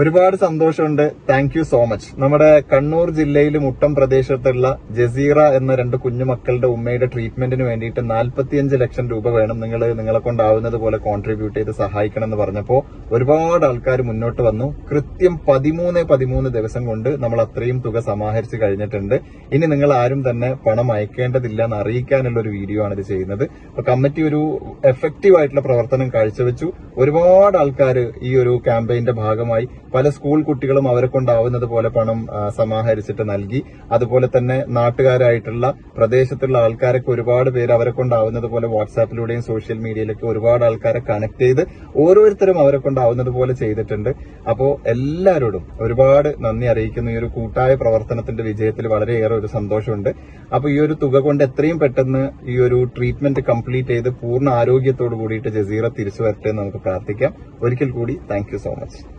ഒരുപാട് സന്തോഷമുണ്ട്. Thank you so much നമ്മുടെ കണ്ണൂർ ജില്ലയിൽ മുട്ടം പ്രദേശത്തുള്ള ജസീറ എന്ന രണ്ട് കുഞ്ഞുമക്കളുടെ ഉമ്മയുടെ ട്രീറ്റ്മെന്റിന് വേണ്ടിയിട്ട് നാൽപ്പത്തിയഞ്ച് ലക്ഷം രൂപ വേണം. നിങ്ങൾ നിങ്ങളെ കൊണ്ടാവുന്നത് പോലെ കോൺട്രിബ്യൂട്ട് ചെയ്ത് സഹായിക്കണം എന്ന് പറഞ്ഞപ്പോൾ ഒരുപാട് ആൾക്കാർ മുന്നോട്ട് വന്നു. കൃത്യം പതിമൂന്ന് പതിമൂന്ന് ദിവസം കൊണ്ട് നമ്മൾ അത്രയും തുക സമാഹരിച്ച് കഴിഞ്ഞിട്ടുണ്ട്. ഇനി നിങ്ങൾ ആരും തന്നെ പണം അയക്കേണ്ടതില്ല എന്ന് അറിയിക്കാനുള്ള ഒരു വീഡിയോ ആണ് ഇത് ചെയ്യുന്നത്. അപ്പൊ കമ്മിറ്റി ഒരു എഫക്റ്റീവ് ആയിട്ടുള്ള പ്രവർത്തനം കാഴ്ചവെച്ചു. ഒരുപാട് ആൾക്കാർ ഈ ഒരു ക്യാമ്പയിന്റെ ഭാഗമായി പല സ്കൂൾ കുട്ടികളും അവരെ കൊണ്ടാവുന്നത് പോലെ പണം സമാഹരിച്ചിട്ട് നൽകി. അതുപോലെ തന്നെ നാട്ടുകാരായിട്ടുള്ള പ്രദേശത്തുള്ള ആൾക്കാരൊക്കെ ഒരുപാട് പേര് അവരെ കൊണ്ടാവുന്നത് പോലെ വാട്സാപ്പിലൂടെയും സോഷ്യൽ മീഡിയയിലൊക്കെ ഒരുപാട് ആൾക്കാരെ കണക്ട് ചെയ്ത് ഓരോരുത്തരും അവരെ കൊണ്ടാവുന്നത് പോലെ ചെയ്തിട്ടുണ്ട്. അപ്പോ എല്ലാവരോടും ഒരുപാട് നന്ദി അറിയിക്കുന്നു. ഈ ഒരു കൂട്ടായ പ്രവർത്തനത്തിന്റെ വിജയത്തിൽ വളരെയേറെ ഒരു സന്തോഷമുണ്ട്. അപ്പൊ ഈ ഒരു തുക കൊണ്ട് എത്രയും പെട്ടെന്ന് ഈ ഒരു ട്രീറ്റ്മെന്റ് കംപ്ലീറ്റ് ചെയ്ത് പൂർണ ആരോഗ്യത്തോട് കൂടിയിട്ട് ജസീറ തിരിച്ചു വരട്ടെ എന്ന് നമുക്ക് പ്രാർത്ഥിക്കാം. ഒരിക്കൽ കൂടി താങ്ക് സോ മച്ച്.